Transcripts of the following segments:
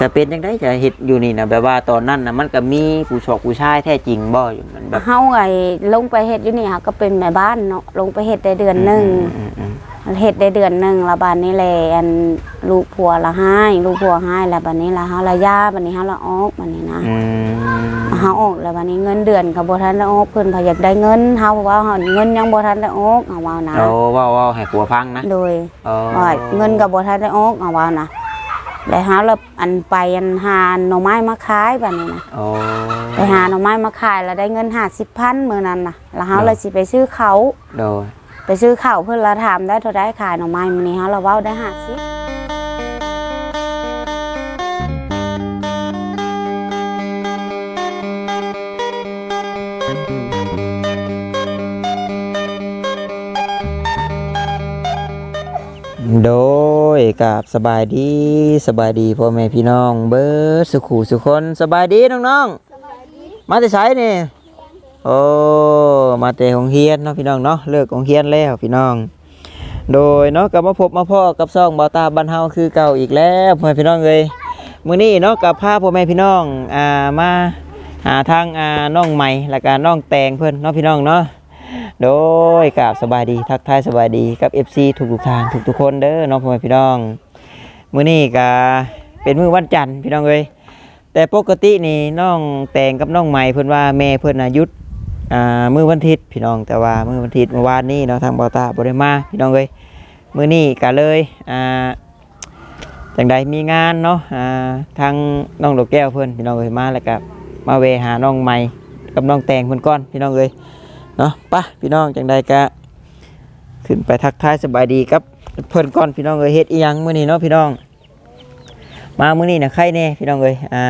ก็เป็นจังไดจะเฮ็ดอยู่นี่นะแบบว่าตอนนั้นน่ะมันก็มีผู้ชอกผู้ชายแท้จริงบ่อยู่มันแบบเฮาไอ้ลงไปเฮ็ดอยู่นี่ค่ะก็เป็นแม่บ้านเนาะลงไปเฮ็ดได้เดือนหนึงอืมอืมเฮ็ดได้เดือนหนึงและบัดนี้แหละอันลูกผัวละให้ลูกผัวให้แล้วบัดนี้ละเฮาละย่าบัดนี้เฮาละออกบัดนี้นะอืมเฮาออกแล้วบัดนี้เงินเดือนก็บ่ทันได้ออกเพิ่นพยอยากได้เงินเฮาว่าเฮาเงินยังบ่ทันได้ออกเอาว่านะโอ้เว้าเว้าให้ผัวฟังนะโดยโอ้ว่าเงินก็บ่ทันได้ออกเอาว่านะ แล้วเฮาละอันไปอันหาหน่อไม้มาขายบัดนี้นะโอ้ไปหาหน่อไม้มาขายแล้วได้เงิน50,000มื้อนั้นน่ะแล้วเฮาเลยสิไปซื้อเขาวโดยไปซื้อข้าวเพื่อนละถามได้เท่าได้ขายหน่อไม้มันนี้ฮะเราเว้าได้ห้าสิบโด ยกับสบายดีสบายดีพ่อแม่พี่น้อง เบิดสุขูสุคนสบายดีน้องๆมาแต่ไสนี่โอ้มาแต่ของเฮียนเนาะพี่น้องเนาะเลิกของเฮียนแล้วพี่น้อง โดยเนาะกลับมาพบมาพ่อกับซ่องเบาตาบ้านเฮาคือเก่าอีกแล้วพ่อแม่พี่น้องเอ้ยมื้อนี้เนาะกับพาพ่อแม่พี่น้องอ่ามาหาทางอ่าน้องใหม่และก็น้องแตงเพิ่นเนาะพี่น้องเนาะ โดยกับสบายดีทักทายสบายดีกับ FC ทุกๆทางทุกๆคนเด้อเนาะพ่อแม่พี่น้องมื้อนี้ก็เป็นมื้อวันจันทร์พี่น้องเอ้ยแต่ปกตินี่น้องแตงกับน้องใหม่เพิ่นว่าแม่เพิ่นน่ะหยุดอ่ามื้อวันอาทิตย์พี่น้องแต่ว่ามื้อวันอาทิตย์เมื่อวานนี้เนาะทางบาตาบ่ได้มาพี่น้องเอ้ยมื้อนี้ก็เลยอ่าจังใดมีงานเนาะอ่าทางน้องดอกแก้วเพิ่นพี่น้องเอ้ยมาแล้วก็มาเวหาน้องใหม่กับน้องแตงเพิ่นก่อนพี่น้องเอ้ย เนาะไปะพี่น้องจังใดก็ขึ้นไปทักทายสบายดีครับเพิ่นก่อนพี่น้องเอ้ยเฮ็ดอีหยังมื้อนี้เนาะพี่น้อง มามื้อนี้น่ะใครแน่พี่น้องเอ้ยอ่า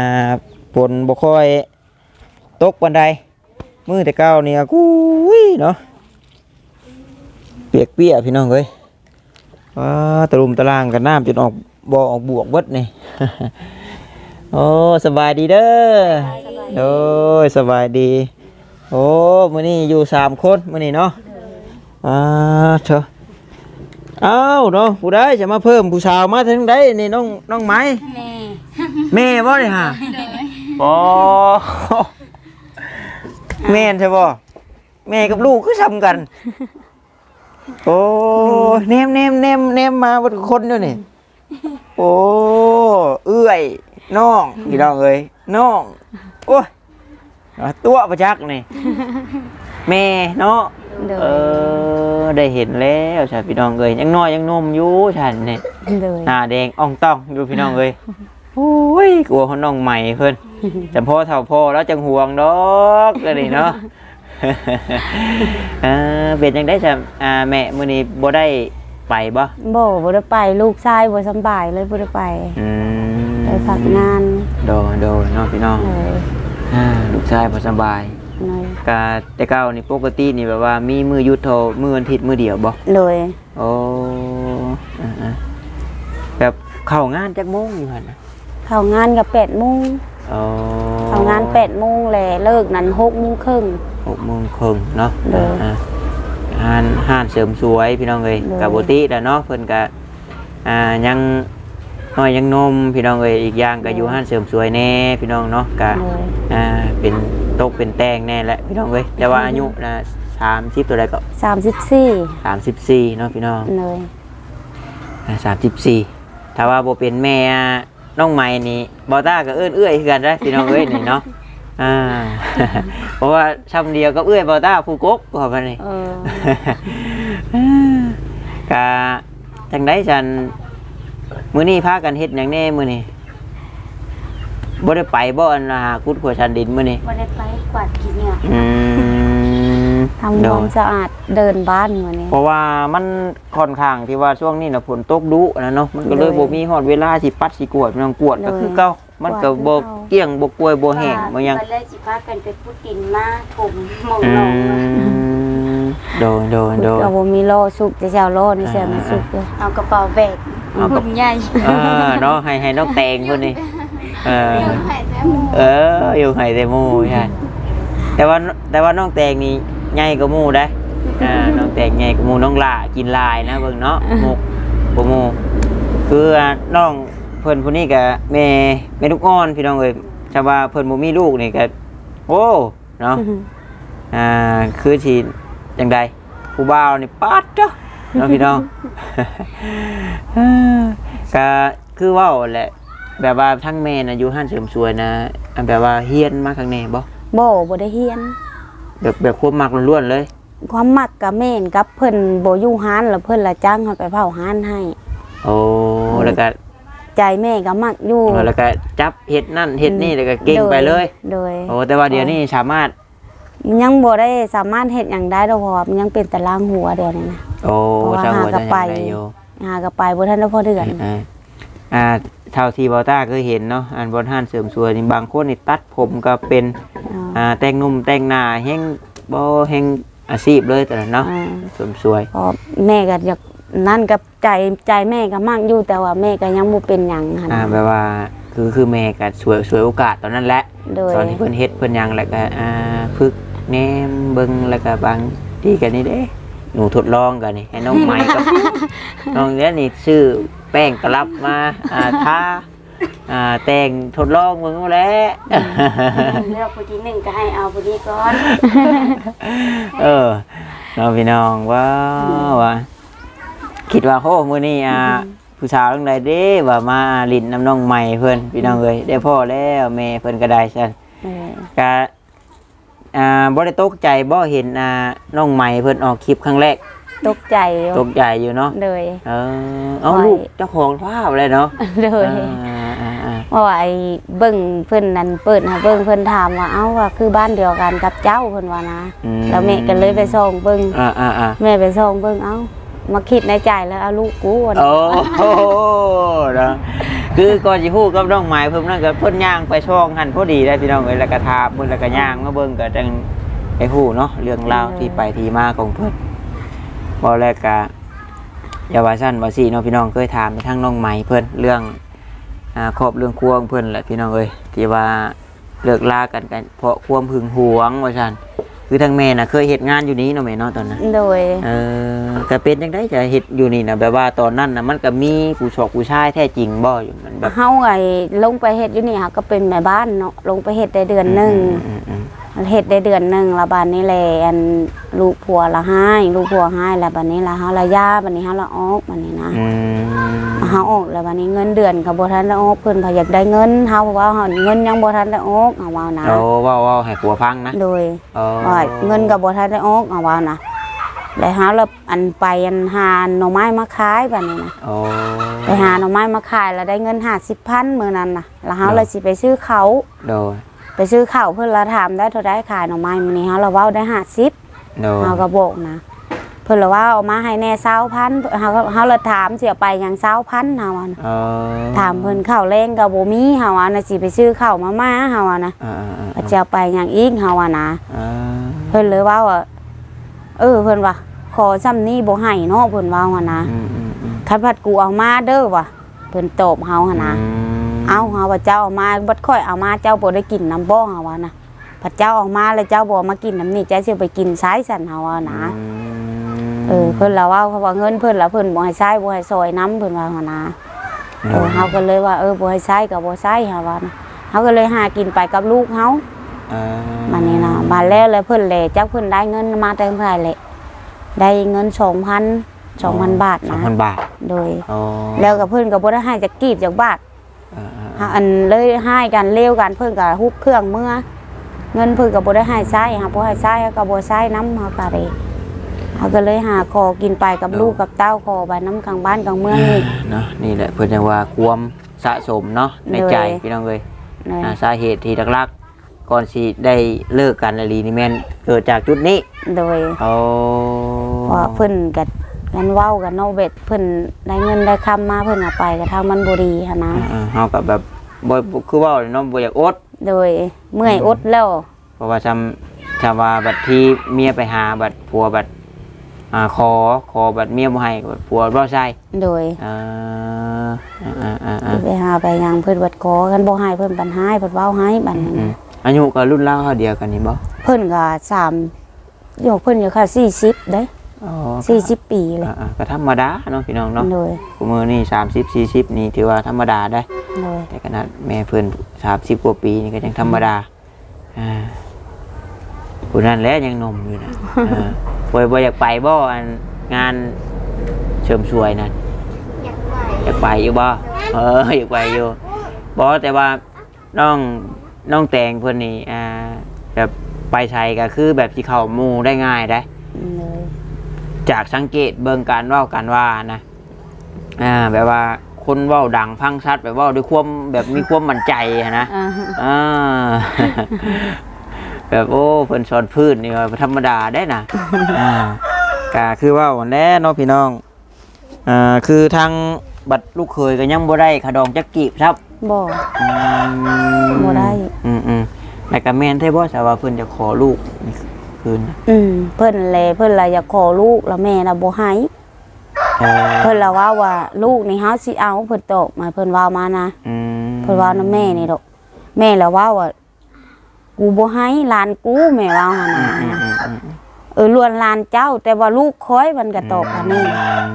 ฝนบ่ค่อยตกปานใดมื้อแต่เก้านี่ก็กุ้ยเนาะเปียกเปียกพี่น้องเอ้ยว้าตะลุมตะลางกันน้ำจนออกบ่อออกบวกเบิดนี่โอ้สบายดีเด้อโอ้ยสบายดี โอ้มื้อนี้อยู่สามคนมื้อนี้เนาะอ่าเถอะอ้าวเนาะผู้ใดจะมาเพิ่มผู้สาวมาทางใดนี่น้องน้องไม้แม่แม่บ่ได้ฮะโอ้แม่นใช่บ่แม่กับลูกก็ซ้ำกัน โอ้เนมเนมเนมเนมมาบนคนอยู่นี่โอ้เอื้อยน้องพี่น้องเอ้ยน้องโอ้ยอะ ตัวประจักษ์นี่ แม่เนาะโดเอยอได้เห็นแล้วใช่พี่น้องเอ้ยยังน้อยยังนมอยู่ฉันนี่โดยหน้าแดงอ่องต้องอยู่พี่น้องเอ้ยโอ้ยกลัวเขาน้องใหม่เพิ่นจำพ่อเท่าพ่อแล้วจังห่วงดอกก็นี่เนาะเออเป็นจังได้จ้ะอ่าแม่มื้อนี้บ่ได้ไปบ่บ่บ่ได้ไปลูกชายบ่สำบายเลยบ่ได้ไปอืมไปพักงาน โดนโดนเนาะพี่น้อง เลย อ่าลูกชายบ่สบายเลยกะแต่เก่านี่ปกตินี่แบบว่ามีมือหยุดโทรมือวันอาทิตย์มือเดียวบ่เลยโอ้อ่าๆแบบเข้างานจักโมงอยู่หั่นน่ะเข้างานก็8:00นโอ้เข้างาน8:00นแลเลิกนั้น6:30นหกโมงครึ่งเนาะเด้ออ่าห้านห้านเสริมสวยพี่น้องเอ้ยเด้อกับปกติแล้วเนาะเพิ่นก็อ่ายัง น้อยยังนมพี่น้องเอ้ยอีกอย่างก็อยู่ห้านเสริมสวยแน่พี่น้องเนาะก็เลยอ่าเป็นตกเป็นแต่งแน่แหละพี่น้องเอ้ยแต่ว่าอายุนะ30ตัวใดก็34 34เนาะพี่น้องเลยสามสิบสี่ถ้าว่าโบเป็นแม่น้องใหม่นี่บอต้าก็เอื้อนเอื้อยคือกันได้อพี่น้องเอ้ยนี่เนาะอ่าเพราะว่าช่ำเดียวกับเอื้อยบอต้าผู้กกพอมานี่เออกะจังได้ฉัน มื้อนี้พากันเฮ็ดหยังแน่มื้อนี้บ่ได้ไปบ่อันนะหาคุดขัวชันดินมื้อนี้บ่ได้ไปกวาดขี้เนี่ยอืมทำความสะอาดเดินบ้านมื้อนี้เพราะว่ามันค่อนข้างที่ว่าช่วงนี้น่ะฝนตกดุนะเนาะมันก็เลยเลยบ่มีฮอดเวลาสิปัดสิกวดมันกวดก็คือเก่ามันก็บ่กวาดคือเก่าเกลี้ยงบ่กล้วยบ่แห้งบ่หยังไปเลยสิพากันไปพูดกินมาถมหมองอืหนองมโดนโดนโดนเอาบ่มีโลสุกจะเจ้าโลนี่เสียมันสุกเลยเอากระเป๋าแบก เอากระหุ่นใหญ่เออเนาะให้ให้น้องแตงพุ่นนี่เออ เออ อยู่ไห้แต่หมู่ใช่แต่ว่าแต่ว่าน้องแตงนี่ใหญ่กว่าหมู่ได้อ่าน้องแตงใหญ่กว่าหมู่น้องหล่ากินลายนะเบิ่งเนาะหมกบ่หมู่คือน้องพพิ่นผู้นี้ก็แม่แม่ลูกอ่อนพี่น้องเอ้ยถ้าว่าเพิ่นบ่มีลูกนี่ก็โอ้เนาะ อ่าคือสิจังใดผู้บ่าวนี่ปัดเด้อ เนาะพี่น้องก็คือเว้าแหละแบบว่าทั้งแม่น่ะอยู่ห้านเสริมสวยนะอันแบบว่าเฮียนมาข้างในบ่บ่บ่ได้เฮียน แบบแบบควบมักล้วนๆเลย ความมักกับแม่นกับเพิ่นบ่อยู่ฮานแล้วเพิ่นละจ้างเฮาไปเผาฮานให้ โอ้แล้วก็ใจแม่ก็มักอยู่แล้วก็จับเฮ็ดนั่นเฮ็ดนี่แล้วก็เก่งไปเลยโดยโอ้แต่ว่าเดี๋ยวนี้สามารถ ยังบ่ได้สามารถเฮ็ดหยังได้ดอกเพราะว่ามันยังเป็นแต่ล่างหัวเดียวนี่นะ โอ้เพราะว่าช่างหัวหาจะกลับยังไปไงอยู่หาก็ไปบ่ทันได้พอเดือนอ่าอ่าเท่าที่บอต้าเคยเห็นเนาะอันบนห้านเสริมสวยนี่บางคนนี่ตัดผมก็เป็นอ่าอ่าแต่งหนุ่มแต่งหน้าแฮงบ่แฮงอาชีพเลยแต่ละเนาะอ่าเสริมสวยเพราะแม่ก็อยากนั่นกับใจใจแม่ก็มักอยู่แต่ว่าแม่ก็ยังบ่เป็นหยังหั่นอ่าแบบว่า คือคือแม่ก็สวยสวยโอกาสตอนนั้นแหละโดยตอนที่เพิ่นเฮ็ดเพิ่นหยังแล้วก็อ่าฝึกแนมเบิ่งแล้วก็บางทีก็นี่เด้หนูทดลองกันนี่ให้น้องใหม่กับ น้องเนี้ยนี่ชื่อแป้งกะลับมาอ่าทาอ่าแต่งทดลองเบิ่งเอาแหล้ว เลือกผู้ที่หนึ่งก็ให้เอาผู้นี้ก่อน เออน้องพี่น้องว้าวว่ะคิดว่าโหมื้อนี้อ่า ผู้สาวทั้งใดเด้ว่ามาลิ้นน้ำน้องใหม่เพิ่นพี่น้องเอ้ยได้พ่อแล้วแม่เพิ่นก็ได้ซั่นเออก็อ่าบ่ได้ตกใจบ่เห็นอ่าน้องใหม่เพิ่นออกคลิปครั้งแรกตกใจอยู่ตกใจอยู่เนาะเลยเออเอาไว้ลูกเจ้าของภาพเลยเนาะเลยอ่าอ่าอ่าเพราะว่าไอ้เบิ่งเพิ่นนั่นเปิดหาเบิ่งเพิ่นถามว่าเอ้าว่าคือบ้านเดียวกันกับเจ้าเพิ่นว่านะอืมแล้วแม่ก็เลยไปส่องเบิ่งอ่าอ่าอ่าแม่ไปส่องเบิ่งเอ้า มาคิดในใจแล้วเอาลูกกูว่าโอ้โหนะคือก่อนสิฮู้กับน้องหม่เพิ่นนั่นก็เพิ่นย่างไปช่องหันพอดีได้พี่น้องเอ้ยแล้วก็ทาเพิ่นแล้วก็ย่างมาเบิ่งก็จังไอ้ฮู้เนาะเรื่องราวที่ไปที่มาของเพิ่นบ่แรกก็อย่าว่าซั่นว่าซี่เนาะพี่น้องเคยถามไปทางน้องใหม่เพิ่นเรื่องอ่าครอบเรื่องครัวของเพิ่นแหละพี่น้องเอ้ยที่ว่าเลิกลากันกันเพราะความหึงหวงว่าซั่น คือทางแม่น่ะเคยเฮ็ดงานอยู่นี้เนาะแม่เนาะตอนนั้นโดย เออก็เป็นจังได้จะเฮ็ดอยู่นี่นะแบบว่าตอนนั้นนะมันก็มีผู้ชอกผู้ชายแท้จริงบ่อยู่มันแบบเฮาไอ้ลงไปเฮ็ดอยู่นี่เฮาก็เป็นแม่บ้านเนาะลงไปเฮ็ดได้เดือนหนึงอืมอืมเฮ็ดได้เดือนหนึงและบัดนี้แหละอันลูกผัวละให้ลูกผัวให้แล้วบัดนี้ละเฮาละย่าบัดนี้เฮาละออกบัดนี้นะอืม เฮาออกแล้วบัดนี้เงินเดือนก็บ่ทันได้ออกเพิ่นพอยากได้เงินเฮาว่าเฮาเงินยังบ่ทันได้ออกเอาว่านะโอ้เว้าเว้าให้ผัวฟังนะโดยโอ้ว่าเงินก็บ่ทันได้ออกเอาว่านะแล้วเฮาแล้วอันไปอันหาหน่อไม้มาขายบัดนี้นะโอ้ไปหาหน่อไม้มาขายแล้วได้เงิน50,000มื้อนั้นน่ะ แล้วเฮาเลยสิไปซื้อเขาวโดยไปซื้อข้าวเพิ่นละถามได้เท่าใดขายหน่อไม้มื้อนี้เฮาละเว้าได้50โดยเฮาก็บอกนะ เพิ่นละว่าเอามาให้แน่20,000เฮาก็เฮาละถามเสียไปหยัง20,000เฮาว่านะเออถามเพิ่นข้าวแรงก็บ่มีเฮาว่านะสิไปซื้อข้าวมาม่าเฮาว่านะอ่าอ่าอ่าก็จะเอาไปหยังอีกเฮาว่านะอ่าเพิ่นเลยว่าว่าเออเพิ่นว่าขอซ้ำนี้บ่ให้เนาะเพิ่นว่าว่านะอืมอืมอืมคันพัดกูเอามาเด้อว่ะเพิ่นตอบเฮาหั่นนะอืมเอาเฮาว่าเจ้าเอามาบัดค่อยเอามาเจ้าบ่ได้กินน้ำบ่เฮาว่านะพัดเจ้าเอามาแล้วเจ้าบ่มากินน้ำนี่เจ้าสิไปกินซ้ายสั่นเฮาว่านะอืม เออเพิ่นละว่าเขาว่าเงินเพิ่นละเพิ่นบ่ให้ใช้บ่ให้ซอยน้ำเพิ่นว่าหั่นนะเออเฮาก็เลยว่าเออบ่ให้ใช้ก็บ่ใช้เฮาว่านะเฮาก็เลยหากินไปกับลูกเฮาอ่าบัดนี้นะบัดแล้วเลยเพิ่นเลยจักเพิ่นได้เงินมาแต่เท่าไหร่แหละได้เงิน2,000 2,000บาทสองนะพันบาทโดยโอ้แล้วก็เพิ่นก็บ่ได้ให้จักกีบจักบาทอ่าอ่าหาอันเลยให้กันเลวกันเพิ่นก็ฮุบเครื่องเมื่อ เงินเพิ่นก็บ่ได้ให้ใช้หาบ่ให้ใช้ก็บ่ใช้น้ำเฮาก็เลย เฮาก็เลยหาขอกินไปกับลูกกับเต้าขอไปน้ำกลางบ้านกลางเมืองนี่ เนาะนี่แหละเพิ่นจะว่าความสะสมเนาะในใจเลย พี่น้องเอ้ยเลยอ่าสาเหตุที่หลักๆก่อนสิได้เลิกกันอลีนี่แม่นเกิดจากจุดนี้โดยโอ้ว่าเพิ่นก็กันเว้ากันเนาะเบ็ดเพิ่นได้เงินได้คำมาเพิ่นเอาไปก็ทางมันบ่ดีหันนะอ่าเฮากับแบบบ่บ่คือเว่าเลยเนาะบ่อยากอด โดยเมื่อยอดแล้ว เพราะว่าจำจำว่าบัดที่เมียไปหาบัดผัวบัด อ่าขอขอบัดเมียบ่ให้บัดผัวบ่ใช่โดยอ่าอ่าอ่าอ่าไปหาไปหยังเพิ่นบัดขอกันบ่ให้เพิ่นปันให้เพิ่นเว้าให้บัดนั้นอืมนะอายุก็รุ่นราวเท่าเดียวกันนี่บ่เพิ่นก็3โยกเพิ่นอยู่ค่ะ40เด้อ๋อสี่สิบปีเลยอ่าๆก็ธรรมดาเนาะพี่น้องเนาะโดยกูมือนี่สามสิบสี่สิบนี่ถือว่าธรรมดาได้โดยแต่ขนาดแม่เพิ่นสามสิบกว่าปีนี่ก็ยังธรรมดาอ่า ผู้นั้นแหล้วยังหนมอยู่นะอ่าบ่บ่อยากไปบ่อันงานเสริมสวยนั่นอยากไปอยากไปอยู่บ่เอออยากไปอยู่บ่แต่ว่าน้องน้องแตงเพิ่นนี่อ่าแบบไปใช้ก็คือแบบที่เข้าหมู่ได้ง่ายได้โดยจากสังเกตเบิ่งการเว้ากันว่านะอ่าแบบว่าคนเว้าดังพังชัดแบบเว่าด้วยความแบบมีความมั่นใจอะนะอ่าอ่า แบบโอ้เพิ่นสอนพื้นนี่ว่าธรรมดาได้นะอ่าก็คือเว่าแน่เนาะพี่น้องอ่าคือทางบัตรลูกเคยก็ยังบ่ได้ขะดองจักกีบครับบ่อืมบ่ได้ อืมอืมแต่ก็แม่นแท้บ่สาว่าเพิ่นจะขอลูกนี่คืนนะอืมเพิ่นแลเพิ่นละอยากขอลูกแล้วแม่น่ะบ่ให้เออเพิ่นละว่าว่าลูกนี่เฮาสิเอาเพิ่นตอบมาเพิ่นว่ามานะ อืม เพิ่นว่านํแม่นี่ดอกแม่ละว่าว่า กูบ่ให้หลานกูแม่ว่าหั่นอืน่ะมอืมอืมอืมเออล้วนหลานเจ้า แต่ว่าลูกคอยมันก็ตอบอันนี้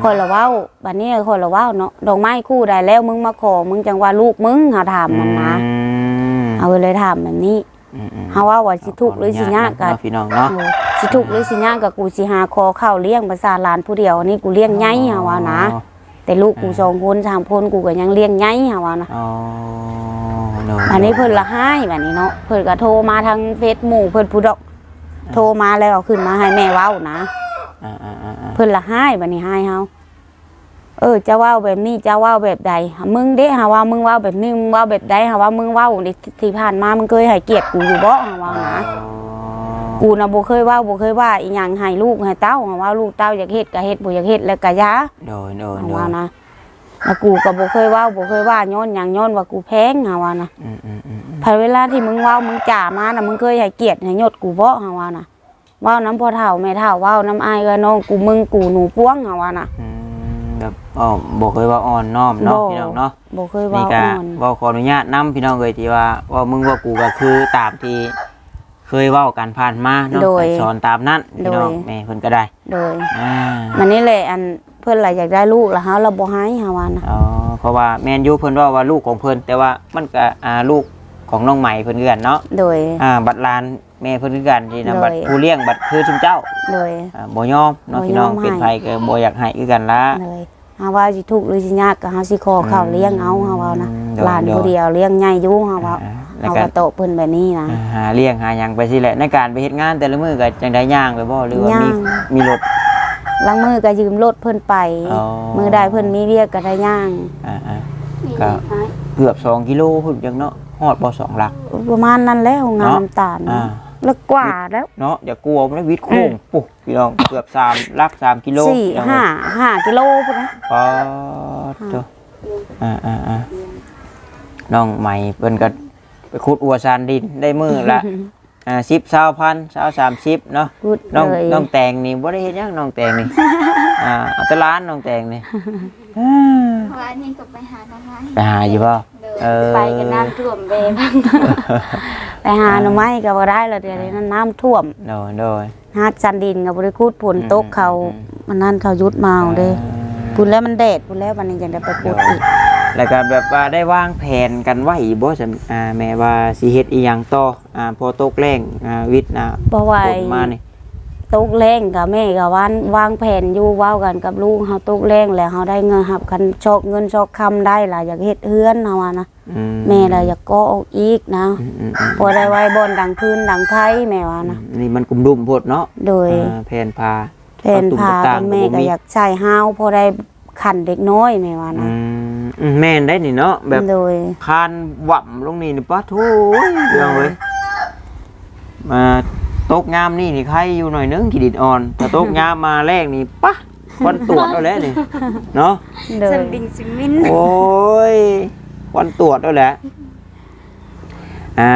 คนละเว้าบัดนี้คนละเว้าเนาะดอกไม้คู่ได้แล้วมึงมาขอมึงจังว่าลูกมึงเฮาถามมันนะอืมเอาเลยถามแบบนี้อืมอืมเฮาว่าว่าสิทุกข์หรือสิยากก็เนาะพี่น้องเนาะเออสิทุกข์หรือสิยากก็กูสิหาคอเข้าเลี้ยงภาษาหลานผู้เดียวอันนี้กูเลี้ยงใหญ่เฮาว่านะ แต่ลูกกูสองคนสามคนกูก็ยังเลี้ยงใหญ่เฮาว่านะ อ๋อเนาะอันนี้เพิ่นละให้แบบนี้เนาะเพิ่นก็โทรมาทางเฟซหมู่เพิ่นผู้ดอก โทรมาแล้วเอาขึ้นมาให้แม่เว้านะ อ่าอ่าอ่าอ่าเพิ่นละให้บัดนี้ให้เฮาเออจะเว้าแบบนี้จะเว้าแบบใด มึงเด้หาว่ามึงเว้าแบบนี้มึงเว้าแบบใดหาว่ามึงเว้านี่ที่ผ่านมามึงเคยให้เกียรติกูอยู่บ่หาว่านะ กูน่ะบ่เคยเว้าบ่เคยว่าอีหยังให้ลูกให้เต้าหาว่าลูกเต้าอยากเฮ็ดก็เฮ็ดบ่อยากเฮ็ดแล้วก็อยาโดยโดยหาโดว่ายนะ แล้วกูก็บ่เคยเว้าบ่เคยว่าย้อนหยังย้อนว่ากูแพงหาว่านะอืมอืมอืมอืมพอเวลาที่มึงเว้ามึงจ่ามาน่ะมึงเคยให้เกียรติให้ยศกูบ่หาว่านะเว้าน้ำพ่อเฒ่าแม่เฒ่าเว้าน้ำอายก็น้องกูมึงกูหนูป้วงหาว่านะ อืมแบบอ๋อบอกเลยว่าอ่อนน้อมเนาะบ่ พี่น้องเนาะบ่เคยนี่เว้าก็อ่อนบอกขออนุญาตนํพี่น้องเลยที่ว่าว่ามึงว่ากูก็คือตามที่ เคยเว้ากันผ่านมาเนาะโดยก็สอนตามนั้นพี่น้องโดย แม่เพิ่นก็ได้โดย อ่า มันนี่แหละอัน เพิ่นล่ะอยากได้ลูกแล้วเฮาเราบ่ให้หาว่านะอ๋อเพราะว่าแม่นอยู่เพิ่นว่าว่าลูกของเพิ่นแต่ว่ามันก็อ่าลูกของน้องใหม่เพิ่นคือกันเนาะโดย อ่าบัตรลานแม่เพิ่นคือกันที่โดนำยบัตรผู้เลี้ยงบัตรคือชุมเจ้าโดย อ่าบ่ยอมเนาะบ่พี่น้องยอมเป็นให้ไผก็บ่อยากให้คือกันละโดยหาว่าสิทุกข์หรือสิยากก็เฮาสิขอเข้าเลี้ยงเอาเฮาว่านะอืมโดยหลานผู้เดียวเลี้ยงใหญ่อยู่เฮาว่าอ่าแล้วเฮาก็ก็โตะเพิ่นแบบนี้นะ อ่าหาเลี้ยงหาหยังไปสิแหละในการไปเฮ็ดงานแต่ละมื้อก็จังได้ย่างไปบ่หรือว่ามีย่าง มีรถ ลางมือก็ยืมรถเพิ่นไป อ๋อ มือได้เพิ่นมีเรียกก็ได้ย่าง อ่ามีก็ไหมๆเกือบ2กิโลพุ่นจังเนาะฮอดบ่สองหลัก ประมาณนั้นแล้วงานน้ำตาลอ่า แล้วกว่าแล้วเนาะอย่ากลัวมันวิทย์โค้งปุ๊บพี่น้องเกือบ3หลัก3กิโลสี่พี่น้องห้าห้ากิโลพุ่นนะ ปอดโตอ่าอ่าอ่าน้องใหม่เพิ่นก็ไปขุดอัวซานดินได้มื้อละ อ่า10 20พัน20 30เนาะพูดน้องเลยน้องแตงนี่บ่ได้เฮ็ดหยังน้องแตงนี่ อ่าเอาแต่ร้านน้องแตงนี่อ่าเพราะว่าอันนี้ก็ไปหาทำไมไปหาอยู่บ่เดินเออไปกันน้ำท่วมเบบังไปหาหน่อไม้ก็บ่ได้แล้วเดี๋ยวนี้นั้นน้ำท่วมโดยโดย หาจันดินก็บ่ได้คูดผลตกเขาอืมอืม มันนั่นเขายุดมาเอาเด้ พูดแล้วมันแดดพูดแล้ววันนี้ยังได้ไปพูดอีก แล้วก็แบบว่าได้วางแผนกันไว้บ่ซั่นอ่าแม่ว่าสิเฮ็ดอีหยังต่ออ่าพอตกแรงอ่าวิทย์นะเพราะว่าฝนมานี่ตกแรงกับแม่กับวานวางแผนอยู่เว้ากันกับลูกเฮาตกแรงแล้วเฮาได้เงินหับคันชอกเงินชอกคำได้ล่ะอยากเฮ็ดเฮือนเฮาว่านะอืแม่ล่ะอยากก่อออกอีกนะอืมอืมอืมพอได้ไว้บอนดังพื้นดังไผแม่ว่านะนี่มันกุมดุมโพดเนาะโดย อ่าแผนพา แผนพากันแม่ก็อยากใช้ห้าวพอได้ขันเด็กน้อยแม่ว่าอืนะม อืมแม่นได้นี่เนาะแบบโดย คานหว่ำลงนี่นี่ปะโถ่เรื่องเลยมาตกงามนี่นี่ใครอยู่หน่อยนึงขีดินอ่อนแต่ตกงามมาแรกนี่ปะวันตรวจแล้วแหละนี่เนาะ โดยสดิงซิมิน โอ้ยวันตรวจแล้วแหละ อ่า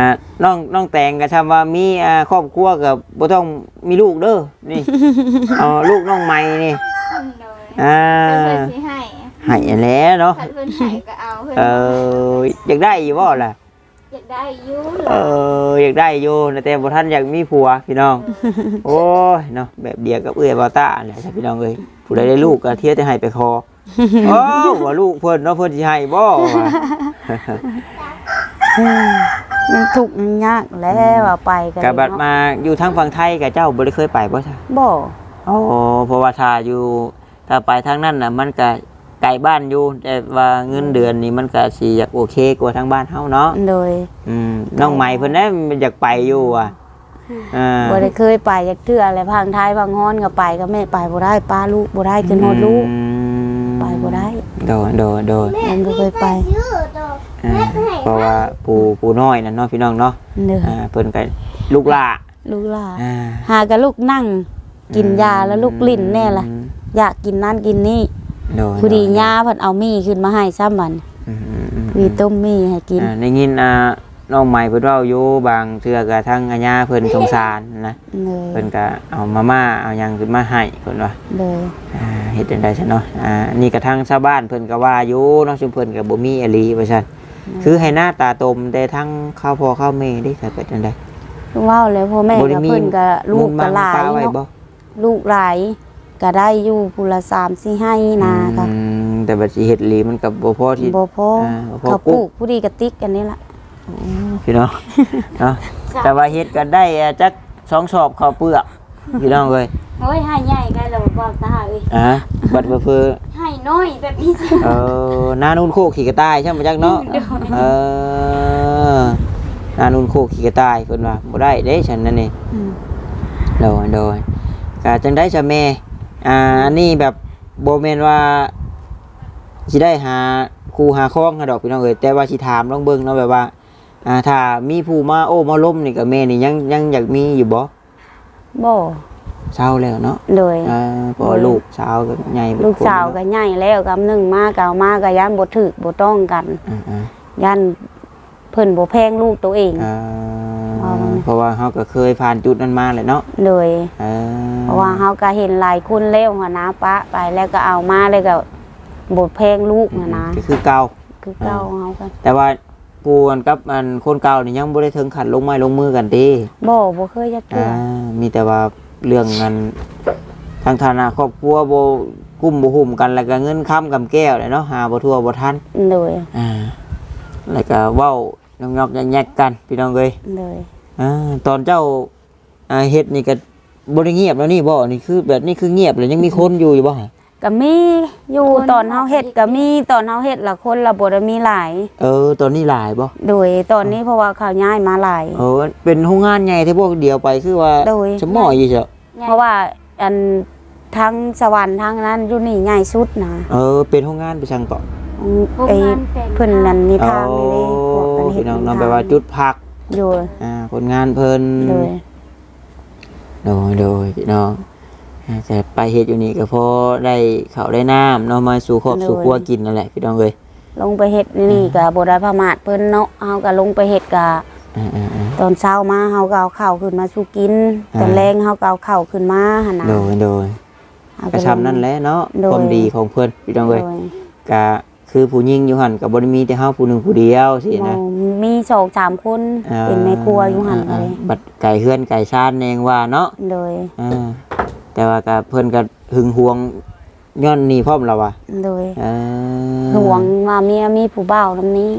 น้องน้องแตงก็ทำว่ามีอ่าครอบครัวกับบ่ต้องมีลูกเด้อ นี่ เอาลูกน้องใหม่นี่ โดยอ่า เพื่อนสิให้ ให้แล้วเนาะถ้าเพื่อนให้ก็เอาเพื่อนเอออยากได้อยู่บ่ล่ะ อยากได้อยุ่เอออยากได้อยู่แต่บ่ทันอยากมีผัวพี่น้อง โอ้ยเนาะแบบเดียวกับเอื้อยบาต้าแหละพี่น้องเอ้ยผู้ใดได้ลูกก็เที่ยวแต่ให้ไปคอโอ้ว่าลูกเพิ่นเนาะเพิ่นสิให้บ่วะมันทุกข์มันยากแล้วว่าไปกันกะบัดมาอยู่ทางฝั่งไทยกับเจ้าบ่ได้เคยไปบ่จ้ะบ่ อ๋อเพราะว่าถ้าอยู่ถ้าไปทางนั้นน่ะมันก็ ไกลบ้านอยู่ แต่ว่าเงินเดือนนี่มันก็สิอยากโอเคกว่าทางบ้านเฮาเนาะโดยอืมน้องใหม่เพิ่นน่ะมันอยากไปอยู่อะอ่าบ่ได้เคยไปจักเทื่ออะไรพังท้ายพังฮ้อนก็ไปก็แม่ไปบ่ได้ป้าลูกบ่ได้ขึ้นฮอดลูกอืมไปบ่ได้โดยโดยโดยมันบ่เคยไปยืดตัวอ่าเพราะว่าปูปูน้อยนั่นเนาะพี่น้องเนาะเด้ออ่าเพิ่นก็ลูกหล่าลูกหลานอ่าหากับลูกนั่ง กินยาแล้วลูกลิ้นแน่ล่ะ อยากกินนั่นกินนี่ โดยผู้ดีย่าเพิ่นเอามีขึ้นมาให้ซ้ำบันอืมอืมอืมมีต้มมีให้กิน อ่าได้ยินอ่าน้องใหม่เพิ่นเว้าอยู่บางเทื่อก็ทางอาญาเพิ่นสงสารนะเลยเพิ่นก็เอามาม่าเอาหยังขึ้นมาให้เพิ่นว่า เลยอ่าเฮ็ดจังได๋ซะเนาะ อ่า นี่ก็ทางชาวบ้านเพิ่นก็ว่าอยู่เนาะซุมเพิ่นก็บ่มีอหลีว่าซั่นคือให้หน้าตาตมแต่ทั้งข้าวพ่อข้าวแม่ได้ถ้าเป็นจังได๋ว้าวเลยพ่อแม่กับเพิ่นก็ลูกก็หลายป้าไว้บ่เนาะลูกหลาย ก็ได้อยู่ผู้ละ3 4ให้นาค่ะอืมแต่บัดสิเฮ็ดอีหลีมันก็บ่พอที่ บ่พออ่าบ่พอ เขาปกุ๊ลูกกผู้ดีกระติกกันนี่ล่ะพี่น้อง เนาะแต่ว่าเฮ็ดก็ได้อะจักสองชอบข้าวเปลือกพี่น้องเอ้ยโอ้ยให้ใหญ่กันแล้วบอกตาเอ้ยอ่าบัดเพื่อ ให้น้อยแบบนี้จ้ะ เออนานูนโคกขี่กระต่ายใช่ไหมจักเนาะ เออนานูนโคกขี่กระต่ายเพิ่นว่าบ่ได้เด้ฉันนั่นนี่อืม โดยโดยก็จังได้ซะแม่ อ่าอันนี้แบบบ่แม่นว่าสิได้หาครูหาคองหาดอกพี่น้องเอ้ยแต่ว่าสิถามลองเบิ่งเนาะแบบว่าอ่าถ้ามีผู้มาโอ้มาล้มนี่ก็แม่นี่ยังยังอยากมีอยู่บ่บ่เศร้าแล้วเนาะเลยอ่าเพอลูกสาวก็ใหญ่เป็นลูกคนสาวก็ใหญ่แล้วกำหนึ่งมาก็เอามาก็ย่านบ่ถึกบ่ต้องกันอ่าอ่าย่านเพิ่นบ่แพงลูกตัวเองอ่าว่ามัน เพราะว่าเขาก็เคยผ่านจุดนั้นมาเลยเนาะเลยอ่าเพราะว่าเฮาก็เห็นหลายคนแล้วหัวนะปะไปแล้วก็เอามาเลยก็บ่แพงลูกหั้นนะก็คือเก่าคือเก่าเฮากันแต่ว่าปูนกับมันคนเก่านี่ยังบ่ได้ถึงขันลงไม้ลงมือกันติบ่บ่เคยจักเทื่อ่าอมีแต่ว่าเรื่องเงินทางฐานะครอบครัวบ่กุ้มบ่หุ่มกันแล้วก็เงินค้ำกำแก้วเลยเนาะหาบ่ทั่วบ่ทันเลยอ่าแล้วก็เว้ายอกๆแยกๆกันพี่น้องเอ้ยเลย อ่าตอนเจ้าอ่าเฮ็ดนี่ก็บ่ได้เงียบแล้วนี่บ่นี่คือ แบบนี้คือเงียบเลยยังมีคนอยู่อยู่บ่ฮะก็มีอยู่ตอนเฮาเฮ็ดก็มีตอนเฮาเฮ็ดละคนละบ่ได้มีหลาย เออ ตอนนี้หลายบ่โดยตอนนี้เพราะว่าเขาย้ายมาหลายเออเป็นโรงงานใหญ่ที่พวกเดียวไปคือว่าโดยสมออยู่เจ้ะเพราะว่าอันทั้งสวรรค์ทั้งนั้นอยู่นี่ใหญ่สุดนะเออ เป็นโรงงานไปช่างต่ออืมไอ้เพิ่นนั่นมีทางนี่เด้พวกกันเฮ็ดพี่น้องมีเนาะทางแปลว่าจุดพัก อยู่อ่าผลงานเพิ่นโดยโดยโดยพี่น้องอ่าแต่ไปเฮ็ดอยู่นี่ก็พอได้ข้าวได้น้ำเนาะมาสู่ครอบสู่ครัวกินนั่นแหละพี่น้องเอ้ยลงไปเฮ็ดนี่ก็บ่ได้ประมาทเพิ่นเนาะเฮาก็ลงไปเฮ็ดก็อ่าๆตอนเช้ามาเฮาก็เอาข้าวขึ้นมาสู่กินอ่าตอนแรงเฮาก็เอาข้าวขึ้นมาหั่นๆน่ะโดยโดยเฮาก็ทำนั่นแหละเนาะโดยความดีของเพิ่นพี่น้องโดเอ้ยยก็ คือผู้หญิงอยู่หั่นก็บ่ได้มีแต่เฮาผู้หนึงผู้เดียวสิบ่นะมีสองสามคนอ่าเป็นแม่ครัวอยู่หั่นก็อ่าเลยๆบัดไก่เฮือนไก่ชานเองว่าเนาะโดยอ่าแต่ว่าก็เพิ่นก็หึงหวงย้อนนี่พร้อมแล้วว่ะโดยอ่าห่วงว่าเมียมีผู้บ่าวนํนี้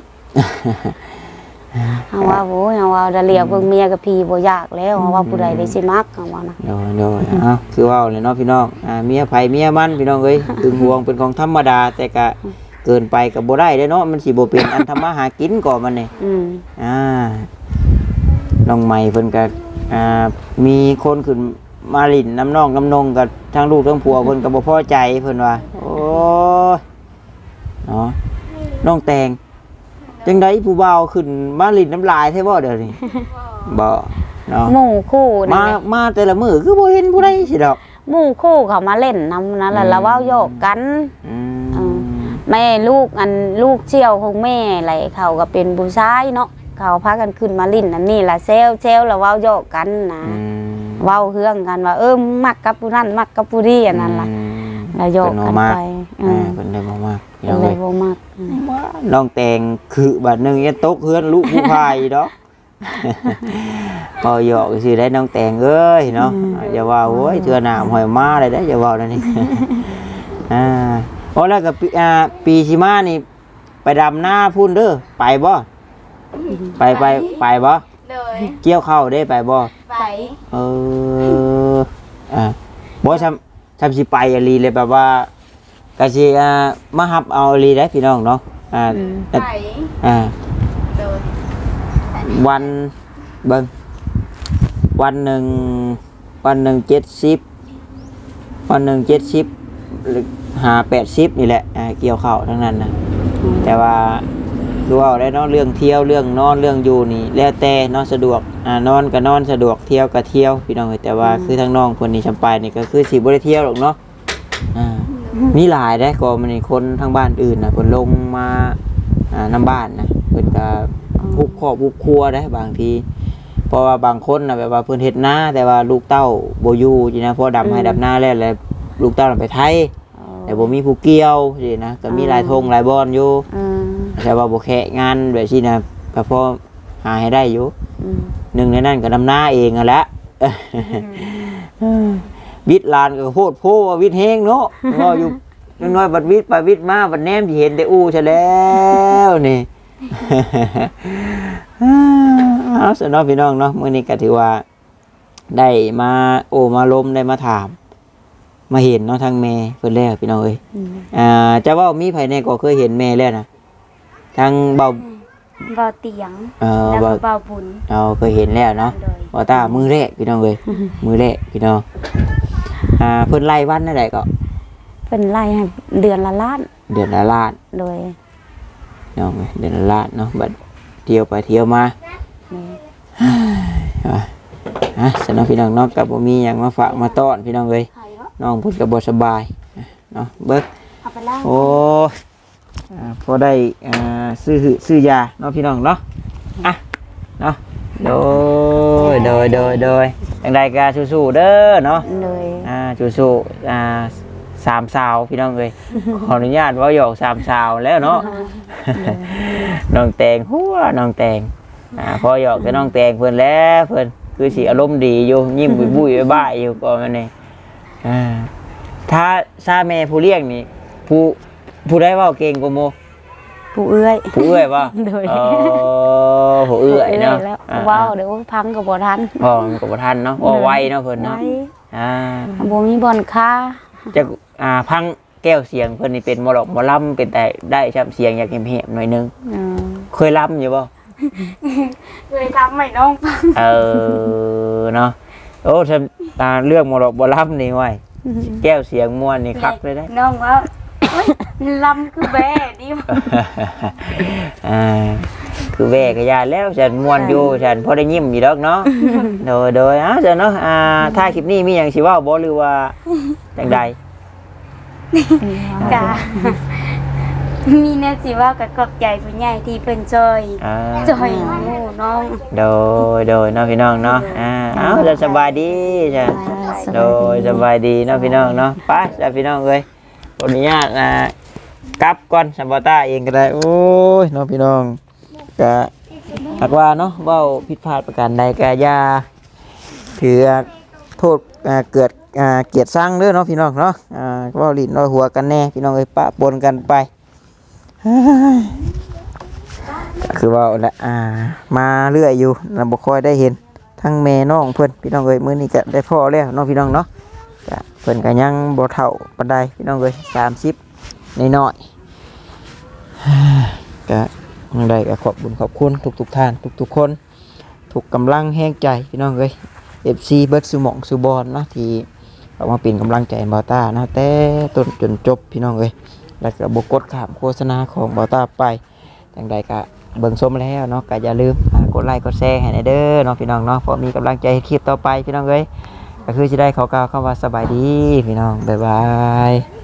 เฮาว่าโอ้ยเฮาว่าจะเลียเบิ่งเมียกับพี่บ่ยากแล้วเฮาว่าผู้ใดได้สิมักเฮาว่านะโดยโดยเอ้าคือเว่าเลยเนาะพี่น้องอ่าเมียไผเมียมันพี่น้องเอ้ยหึงหวงเป็นของธรรมดาแต่ก็ เกินไปก็บ่ได้เด้อเนาะมันสิบ่เป็นอันทำมาหากินก่อนมันนี่อืมอ่าน้องใหม่เพิ่นก็อ่ามีคนขึ้นมาลิ้นน้ำน้องน้ำนงกับทั้งลูกทั้งผัวเพิ่นก็บ่พอใจเพิ่นว่าโอ้ยเนาะน้องแตงจังไดผู้บ่าวขึ้นมาลิ้นน้ำลายแท้บ่เดี๋ยวนี้บ่เนาะหมู่คู่นั่มานแหละมาแต่ละมื้อคือบ่เห็นผู้ใดสิดอก หมู่คู่เขามาเล่นนำนั่นแหละอืมแล้วเว้าโยกกัน อือ่าม แม่ลูกอันลูกเชี่ยวของแม่อะไรเขาก็เป็นผู้ชายเนาะเขาพากันขึ้นมาลิ้นอันนี้ล่ะเซลเซลแล้วเว้าโยกกันนะอืมเว้าเฮืองกันว่าเออมักกับผู้นั้นมักกับผู้นี้อันนั้นล่ะอืมแล้วโยกกันเพิ่นเอามาไปเอออ่าเป็นได้บ่มากพี่ก็น้องเลเอ้ยยบ่มักน้องแตงคือบัดหนึงยันตกเฮือนลูกผู้พายดอกพอหยอกสิได้น้องแตงเอ้ยเนาะอย่าว่าโอ้ยเทื่อหน้าหอยมาเลยได้ออย่าว่านั่นนี่อ่า พอแล้วก็ปีอ่าปีสิมานี่ ไปดำหน้าพุ่นเด้อไปบ่ไปไปไปบ่เลยเกี่ยวข้าวได้ไปบ่ไปเอออ่าบ่ทำทำสิไปอะลีเลยแบบว่ากะสิอ่ามาหับเอาอะลีได้พี่น้องเนาะอ่าไปอ่าเลยวันเบิ่งวันหนึ่งวันหนึ่งเจ็ดสิบวันหนึ่งเจ็ดสิบ หรือหาแปดสิบนี่แหละอ่าเกี่ยวข้าวทั้งนั้นนะแต่ว่าดูเอาได้เนาะเรื่องเที่ยวเรื่องนอนเรื่องอยู่นี่แล้วแต่เนอนสะดวกอ่านอนก็นอนสะดวกเที่ยวก็เที่ยวพี่น้องเอ้ยแต่ว่าคือทางน้องคนนี้ชำไปนี่ก็คือสิบ่ได้เที่ยวหรอกเนาะอ่ามีหลายได้ก็มันนี่คนทางบ้านอื่นนะเพิ่นลงมาอ่านำบ้านนะเพิ่นก็ทุกครอบทุกครัวได้บางทีเพราะว่าบางคนนะแบบว่าเพิ่นเฮ็ดนาแต่ว่าลูกเต้าบ่อยู่จีนะเพราะดำให้ดำหน้าแล้วแล้วลูกเต้าน่ะไปไทย แต่บ่มีผู้เกี่ยวสินะก็มีหลายทงหลายบอนอยู่อืมแต่ว่าบ่แค่งานแบบนี้นะก็พอหาให้ได้อยู่อืมหนึ่งในนั้นก็ดำหน้าเองอะแหละวิทย์ลานก็โพดโพว่าวิทย์แฮงเนาะว่าอยู่น้อยๆบัดวิทย์ไปวิทย์มาบัดแนมสิเห็นแต่อู้ซะแล้วนี่ เอาสนอพี่น้องเนาะมื้อนี้ก็ถือว่า ได้มาโอ้มาลมได้มาถาม มาเห็นเนาะทางแม่เพิ่นแล้วพี่น้องเอ้ยอืมอ่าจะเว่ามีไผในก็เคยเห็นแม่แล้วนะทางเบาเบาเตียงเอ่อแล้วเบาก็เบาบุญเราเคยเห็นแล้วเนาะโดยบ่ตามือแรกพี่น้องเอ้ยมือแรกพี่น้องอ่าเพิ่นไล่วันนั่นแหละก็เป็นไล่ให้เดือนละล้าน เดือนละล้านโดยพี่น้องเอ้ยเดือนละล้านเนาะบัดเที่ยวไปเที่ยวมานี่อะฮะสนอพี่น้องเนาะก็บ่มีหยังมาฝากมาต้อนพี่น้องเอ้ยไข่เนาะน้องเพิ่นก็บ่สบายเนาะเบิกเอาไปล่างโอ้ยอ่าพอได้อ่าซื้อหือซื้อยาเนาะพี่น้องเนาะอะเนาะโดยโดยโดยโดยอย่างใดก็สู้ๆเด้อเนาะโดยอ่าสู้ๆอ่าสามสาวพี่น้องเอ้ยขออนุญาตเว่าหยอกสามสาวแล้วเนาะน้องแตงหัวน้องแตงอ่าพอหยอกกับน้องแตงเพิ่นแล้วเพิ่นคือสิอารมณ์ดีอยู่ยิ้มบุ้ยๆบ้ายๆอยู่ก็มันนี่ อ่าถ้าซาแม่ผู้เลี้ยงนี่ ผู้ผู้ได้เว่าเก่งกว่าโมผู้เอื้อยผู้เอื้อยป่ะโดย เออผู้เอื้อยเนาะแล้วอ่าว้าวเดี๋ยวพังก็บ่ทันพ่อมันก็บ่ทันเนาะว่าไวเนาะเพิ่นเนาะไว้อ่าบ่มีบ่อนค้าจะอ่าพังแก้วเสียงเพิ่นนี่เป็นหมอลอกหมอลำเป็นแต่ได้ชับเสียงอยากเห็มๆหน่อยนึงเออเคยลำอยู่บ่เคยทำใหม่น้องฟังเออเนาะโอ้ทำ ตาเรื่องหมอลอกหมอลำนี่ไว้แก้วเสียงม่วนนี่คักเลยได้ น้องว่าเฮ้ยลำคือแบ่ดีอ่าคือแวกยาแล้วฉันม่วนอยู่ฉันพอได้ยิ้มอยู่ดอกเนาะโดยโดยอะเจ้าเนาะอ่าถ้าคลิปนี้มีอย่างสิเว่าบ่หรือว่าจังใดกะ มีแน่สิว่ากับกอบใจผู้ใหญ่ที่เป็นจอยอ่าจอยหมู่น้องโดยโดยเนาะพี่น้องเนาะอ่าเอาจะสบายดีจ้ะโดยสบายดีเนาะพี่น้องเนาะไปจ้ะพี่น้องเอ้ยขออนุญาตอ่ากลับก่อนสัมปตาเองก็ได้โอ้ยเนาะพี่น้องก็หากว่าเนาะเว้าผิดพลาดประการใดก็อย่าถือโทษอ่าเกิดอ่าเกียรติสร้างเด้อเนาะพี่น้องเนาะอ่าเว้าลิ้นน้อยหัวกันแน่พี่น้องเอ้ยปะปนกันไปก็ คือว่าแหละอ่า มาเรื่อยอยู่เราบ่ค่อยได้เห็น ทั้งแม่น้องเพิ่อนพี่น้องเอ้ยมื้อนี้ก็ได้พ่อแล้วเนาะพี่น้องเนาะก็เพิ่อนก็ยังบ่เฒ่าปานใดพี่น้องเอ้ย30น้อยๆก็จังไดก็ขอบคุญขอบคุณทุกๆท่านทุกๆคนทุกกำลังแห้งใจพี่น้องเอ้ย FC เบิร์ดสุมองสุบอนเนาะที่ออกมาเป็นกำลังใจบอต้านะแต่ต้นจนจบพี่น้องเอ้ย แล้วก็บกดข่ามโฆษณาของบอต้าไปจังใดก็เบิ่งชมแล้วเนาะก็อย่าลืมกดไลค์กดแชร์ให้ในเด้อเนาะพี่น้องเนาะเพราะมีกำลังใจคลิปต่อไปพี่น้องเอ้ยก็คือจะได้ขอกล่าวคำว่าสบายดีพี่น้องบ๊ายบาย